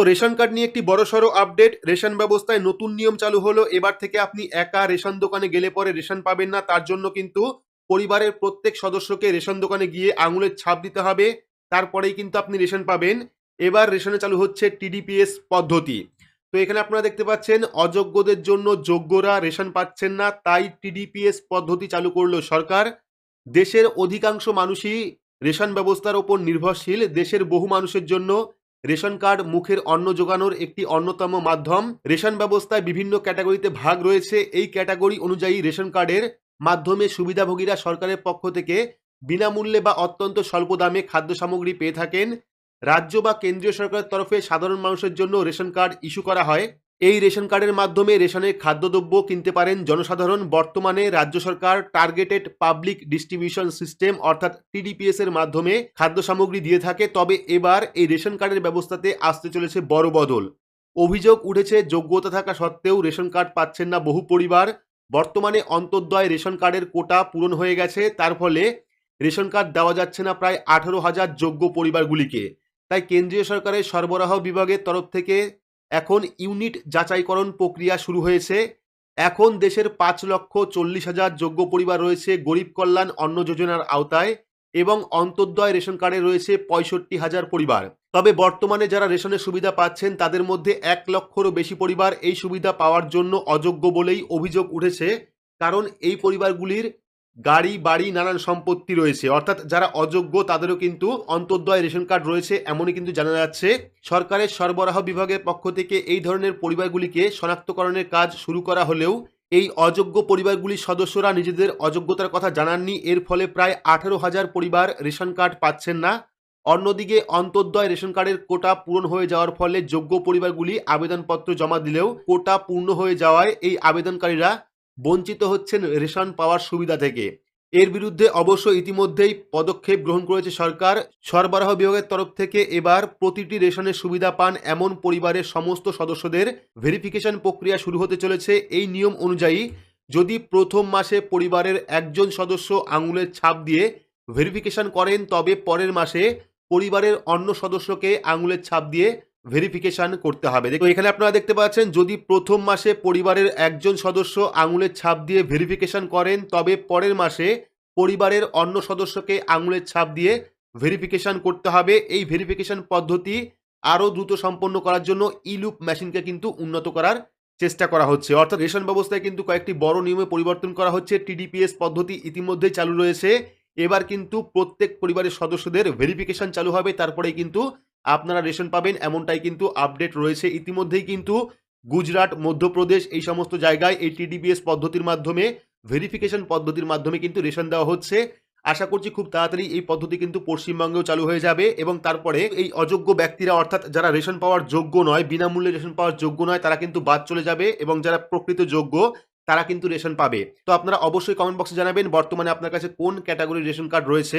তো ration card নিয়ে একটি বড়সড় আপডেট, রেশন ব্যবস্থায় নতুন নিয়ম চালু হলো, এবার থেকে আপনি একা রেশন দোকানে গেলে পরে রেশন পাবেন না, তার জন্য কিন্তু পরিবারের প্রত্যেক সদস্যকে রেশন দোকানে গিয়ে আঙুলের ছাপ দিতে হবে, তারপরেই কিন্তু আপনি রেশন পাবেন। এবার রেশনে চালু হচ্ছে টিডিপিএস পদ্ধতি। তো এখানে আপনারা দেখতে পাচ্ছেন, অযোগ্যদের জন্য যোগ্যরা রেশন পাচ্ছেন না, তাই টিডিপিএস পদ্ধতি চালু করল সরকার। দেশের অধিকাংশ মানুষই রেশন ব্যবস্থার ওপর নির্ভরশীল, দেশের বহু মানুষের জন্য রেশন কার্ড মুখের অন্ন যোগানোর একটি অন্যতম মাধ্যম। রেশন ব্যবস্থায় বিভিন্ন ক্যাটাগরিতে ভাগ রয়েছে। এই ক্যাটাগরি অনুযায়ী রেশন কার্ডের মাধ্যমে সুবিধাভোগীরা সরকারের পক্ষ থেকে বিনামূল্যে বা অত্যন্ত স্বল্প দামে খাদ্য সামগ্রী পেয়ে থাকেন। রাজ্য বা কেন্দ্রীয় সরকারের তরফে সাধারণ মানুষের জন্য রেশন কার্ড ইস্যু করা হয়। এই রেশন কার্ডের মাধ্যমে রেশনের খাদ্যদ্রব্য কিনতে পারেন জনসাধারণ। বর্তমানে রাজ্য সরকার টার্গেটেড পাবলিক ডিস্ট্রিবিউশন সিস্টেম অর্থাৎ টিডিপিএস এর মাধ্যমে খাদ্য সামগ্রী দিয়ে থাকে। তবে এবার এই রেশন কার্ডের ব্যবস্থাতে আসতে চলেছে বড় বদল। অভিযোগ উঠেছে, যোগ্যতা থাকা সত্ত্বেও রেশন কার্ড পাচ্ছেন না বহু পরিবার। বর্তমানে অন্তর্দয় রেশন কার্ডের কোটা পূরণ হয়ে গেছে। তার ফলে রেশন কার্ড দেওয়া যাচ্ছে না প্রায় আঠারো হাজার যোগ্য পরিবারগুলিকে। তাই কেন্দ্রীয় সরকারের সরবরাহ বিভাগের তরফ থেকে এখন ইউনিট যাচাইকরণ প্রক্রিয়া শুরু হয়েছে। এখন দেশের পাঁচ লক্ষ চল্লিশ হাজার যোগ্য পরিবার রয়েছে গরিব কল্যাণ অন্ন যোজনার আওতায় এবং অন্তর্দয় রেশন কার্ডে রয়েছে পঁয়ষট্টি হাজার পরিবার। তবে বর্তমানে যারা রেশনের সুবিধা পাচ্ছেন, তাদের মধ্যে এক লক্ষরও বেশি পরিবার এই সুবিধা পাওয়ার জন্য অযোগ্য বলেই অভিযোগ উঠেছে। কারণ এই পরিবারগুলির গাড়ি, বাড়ি, নানান সম্পত্তি রয়েছে। অর্থাৎ যারা অযোগ্য, তাদেরও কিন্তু অন্তর্দয় রেশন কার্ড রয়েছে, এমনই কিন্তু জানা যাচ্ছে। সরকারের সরবরাহ বিভাগের পক্ষ থেকে এই ধরনের পরিবারগুলিকে শনাক্তকরণের কাজ শুরু করা হলেও এই অযোগ্য পরিবারগুলির সদস্যরা নিজেদের অযোগ্যতার কথা জানাননি। এর ফলে প্রায় আঠারো হাজার পরিবার রেশন কার্ড পাচ্ছেন না। অন্যদিকে অন্তর্দয় রেশন কার্ডের কোটা পূরণ হয়ে যাওয়ার ফলে যোগ্য পরিবারগুলি আবেদনপত্র জমা দিলেও কোটা পূর্ণ হয়ে যাওয়ায় এই আবেদনকারীরা বঞ্চিত হচ্ছেন রেশন পাওয়ার সুবিধা থেকে। এর বিরুদ্ধে অবশ্য ইতিমধ্যেই পদক্ষেপ গ্রহণ করেছে সরকার। সরবরাহ বিভাগের তরফ থেকে এবার প্রতিটি রেশনের সুবিধা পান এমন পরিবারের সমস্ত সদস্যদের ভেরিফিকেশন প্রক্রিয়া শুরু হতে চলেছে এই নিয়ম অনুযায়ী। যদি প্রথম মাসে পরিবারের একজন সদস্য আঙুলের ছাপ দিয়ে ভেরিফিকেশন করেন, তবে পরের মাসে পরিবারের অন্য সদস্যকে আঙুলের ছাপ দিয়ে ভেরিফিকেশন করতে হবে। দেখো এখানে আপনারা দেখতে পাচ্ছেন, যদি প্রথম মাসে পরিবারের একজন সদস্য আঙুলের ছাপ দিয়ে ভেরিফিকেশন করেন, তবে পরের মাসে পরিবারের অন্য সদস্যকে আঙুলের ছাপ দিয়ে ভেরিফিকেশন করতে হবে। এই ভেরিফিকেশন পদ্ধতি আরও দ্রুত সম্পন্ন করার জন্য ইলুপ মেশিনকে কিন্তু উন্নত করার চেষ্টা করা হচ্ছে। অর্থাৎ রেশন ব্যবস্থায় কিন্তু কয়েকটি বড় নিয়মে পরিবর্তন করা হচ্ছে। টিডিপিএস পদ্ধতি ইতিমধ্যেই চালু রয়েছে। এবার কিন্তু প্রত্যেক পরিবারের সদস্যদের ভেরিফিকেশন চালু হবে, তারপরেই কিন্তু আপনারা রেশন পাবেন, এমনটাই কিন্তু আপডেট রয়েছে। ইতিমধ্যেই কিন্তু গুজরাট, মধ্যপ্রদেশ এই সমস্ত জায়গায় এই টিডিপিএস পদ্ধতির মাধ্যমে ভেরিফিকেশন পদ্ধতির মাধ্যমে কিন্তু রেশন দেওয়া হচ্ছে। আশা করছি খুব তাড়াতাড়ি এই পদ্ধতি কিন্তু পশ্চিমবঙ্গেও চালু হয়ে যাবে এবং তারপরে এই অযোগ্য ব্যক্তিরা, অর্থাৎ যারা রেশন পাওয়ার যোগ্য নয়, বিনামূল্যে রেশন পাওয়ার যোগ্য নয়, তারা কিন্তু বাদ চলে যাবে এবং যারা প্রকৃত যোগ্য, তারা কিন্তু রেশন পাবে। তো আপনারা অবশ্যই কমেন্ট বক্সে জানাবেন, বর্তমানে আপনার কাছে কোন ক্যাটাগরির রেশন কার্ড রয়েছে।